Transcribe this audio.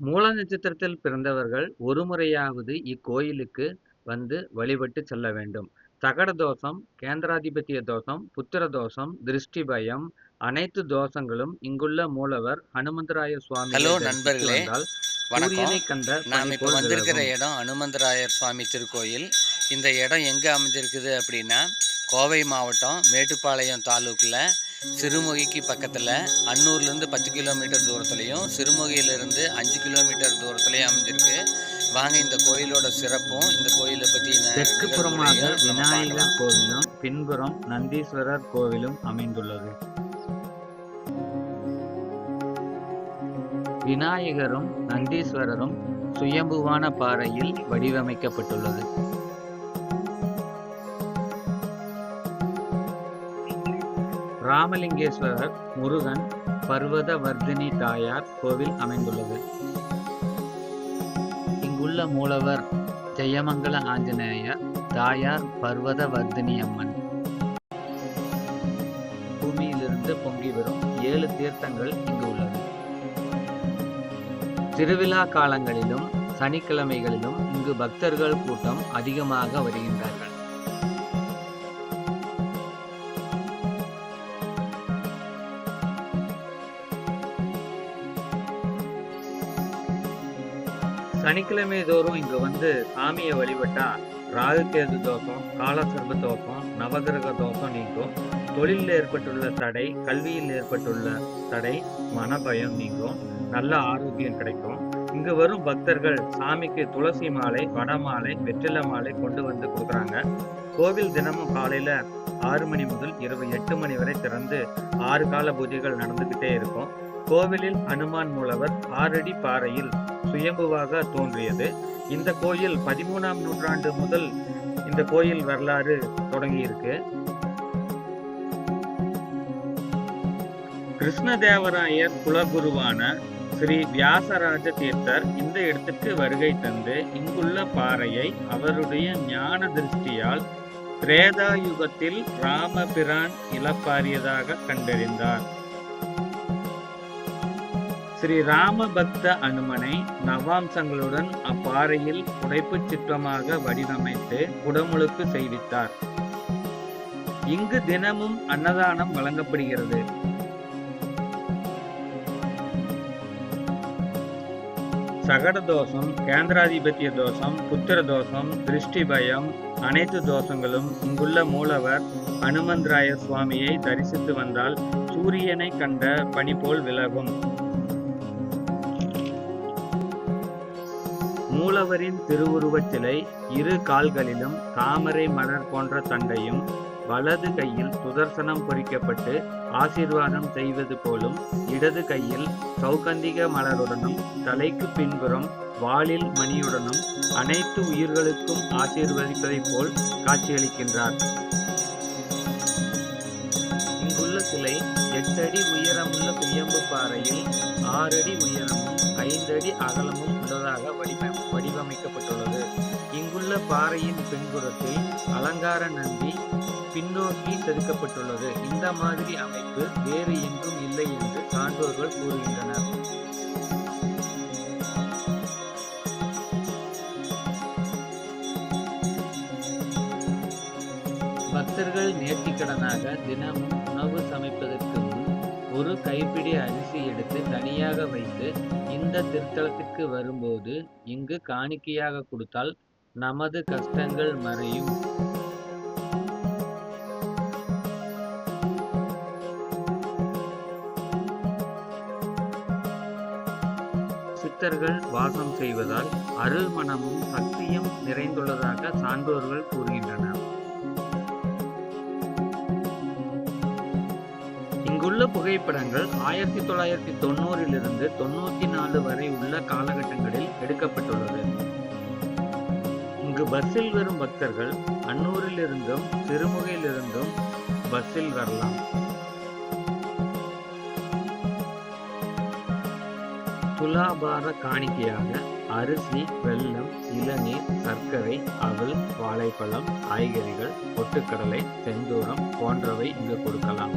மூல நட்சத்திரத்தில் பிறந்தவர்கள் ஒரு முறையாவது இக்கோயிலுக்கு வந்து வழிபட்டு செல்ல வேண்டும். சகட தோஷம் கேந்திராதிபத்திய தோஷம் புத்திர தோஷம் திருஷ்டி பயம் அனைத்து தோஷங்களும் இங்குள்ள மூலவர் ஹனுமந்தராய சுவாமி ஹலோ நண்பர்களே. வணக்கம். நாம் இப்போ வந்திருக்கிற. இடம் அனுமந்தராயர் சுவாமி திருக்கோயில். இந்த இடம் எங்கே அமைஞ்சிருக்குது அப்படின்னா கோவை மாவட்டம் மேட்டுப்பாளையம் தாலூக்கில். சிறுமுகைக்கு பக்கத்தில் அன்னூர்லேருந்து பத்து கிலோமீட்டர் தூரத்துலையும் சிறுமுகையிலிருந்து அஞ்சு கிலோமீட்டர் தூரத்துலையும் அமைஞ்சிருக்கு. வாங்க இந்த கோயிலோட சிறப்பும் இந்த கோயிலை பற்றி தெற்கு புறமாக விநாயகர் கோவிலும் பின்புறம் நந்தீஸ்வரர் கோவிலும் அமைந்துள்ளது. விநாயகரும் நந்தீஸ்வரரும் சுயம்புவான பாறையில் வடிவமைக்கப்பட்டுள்ளது. ராமலிங்கேஸ்வரர் முருகன் பர்வத வர்தினி தாயார் கோவில் அமைந்துள்ளது. இங்குள்ள மூலவர் ஜெயமங்கல ஆஞ்சநேயர் தாயார் பர்வத வர்தினி அம்மன். பூமியிலிருந்து பொங்கி வரும் ஏழு தீர்த்தங்கள் இங்கு உள்ளது. திருவிழா காலங்களிலும் சனிக்கிழமைகளிலும் இங்கு பக்தர்கள் கூட்டம் அதிகமாக வருகின்றனர் சனிக்கிழமை தோறும் இங்க வந்து சாமியை வழிபட்டா ராகுகேது தோஷம் காலசர்ப தோஷம் நவகிரக தோஷம் நீங்கும். தொழிலில் ஏற்பட்டுள்ள தடை கல்வியில் ஏற்பட்டுள்ள தடை மனபயம் நீங்கும். நல்ல ஆரோக்கியம் கிடைக்கும். இங்கு வரும் பக்தர்கள் சாமிக்கு துளசி மாலை வடமாலை வெற்றில மாலை கொண்டு வந்து கொடுக்குறாங்க. கோவில் தினமும் காலையில ஆறு மணி முதல் இரவு எட்டு மணி வரை திறந்து ஆறு கால பூஜைகள் நடந்துகிட்டே இருக்கும். கோவிலில் ஹனுமான் மூலவர் ஆறடி பாறையில் சுயம்புவாக தோன்றியது. இந்த கோயில் பதிமூணாம் நூற்றாண்டு முதல் இந்த கோயில் வரலாறு தொடங்கியிருக்கு. கிருஷ்ணதேவராயர் குலகுருவான ஸ்ரீ வியாசராஜ தீர்த்தர் இந்த இடத்துக்கு வருகை தந்து இங்குள்ள பாறையை அவருடைய ஞான திருஷ்டியால் திரேதாயுகத்தில் ராமபிரான் இழப்பாரியதாக கண்டறிந்தார். ஸ்ரீ ராமபக்த அனுமனை நவாம்சங்களுடன் அப்பாறையில் புடைப்பு சிற்றமாக வடிவமைத்து குடமுழுக்கு செய்வித்தார். இங்கு தினமும் அன்னதானம் வழங்கப்படுகிறது. சகட தோஷம் கேந்திராதிபத்திய தோஷம் புத்திர தோஷம் திருஷ்டி பயம் அனைத்து தோஷங்களும் இங்குள்ள மூலவர் அனுமந்தராய சுவாமியை தரிசித்து வந்தால் சூரியனை கண்ட பனி போல் விலகும். மூலவரின் திருவுருவச் சிலை இரு கால்களிலும் தாமரை மலர் போன்ற தண்டையும் வலது கையில் சுதர்சனம் பொறிக்கப்பட்டு ஆசீர்வாதம் செய்வது போலும் இடது கையில் சௌகந்திக மலருடனும் தலைக்கு பின்புறம் வாளில் மணியுடனும் அனைத்து உயிர்களுக்கும் ஆசீர்வதிப்பதைப் போல் காட்சியளிக்கின்றார். இங்குள்ள சிலை எட்டடி உயரமுள்ள பிரியம்பு பாறையில் ஆறடி உயரமும் ஐந்தடி அகலமும் உள்ளதாக வடிவ வடிவமைக்கப்பட்டுள்ளது. இங்குள்ள பாறையின் பின்புறத்தில் அலங்கார நந்தி பின்னோக்கி செதுக்கப்பட்டுள்ளது. இந்த மாதிரி அமைப்பு வேறு எங்கும் இல்லை என்று சான்றோர்கள் கூறுகின்றனர். பக்தர்கள் நேர்த்திக்கடனாக தினமும் உணவு சமைப்பதற்கு ஒரு கைப்பிடி அரிசி எடுத்து தனியாக வைத்து இந்த திருத்தலத்துக்கு வரும்போது இங்கு காணிக்கையாக கொடுத்தால் நமது கஷ்டங்கள் மறையும். சித்தர்கள் வாசம் செய்வதால் அருள் மனமும் சக்தியும் நிறைந்துள்ளதாக சான்றோர்கள் கூறுகின்றனர். இங்குள்ள புகைப்படங்கள் ஆயிரத்தி தொள்ளாயிரத்தி தொண்ணூறிலிருந்து தொண்ணூத்தி நாலு வரை உள்ள காலகட்டங்களில் எடுக்கப்பட்டுள்ளது. இங்கு பஸ்ஸில் வரும் பக்தர்கள் அன்னூரிலிருந்தும் சிறுமுகையிலிருந்தும் பஸ்ஸில் வரலாம். துலாபார காணிக்கையாக அரிசி வெல்லம் இளநீர் சர்க்கரை அவல் வாழைப்பழம் காய்கறிகள் பொட்டுக்கடலை செந்தூரம் போன்றவை இங்கு கொடுக்கலாம்.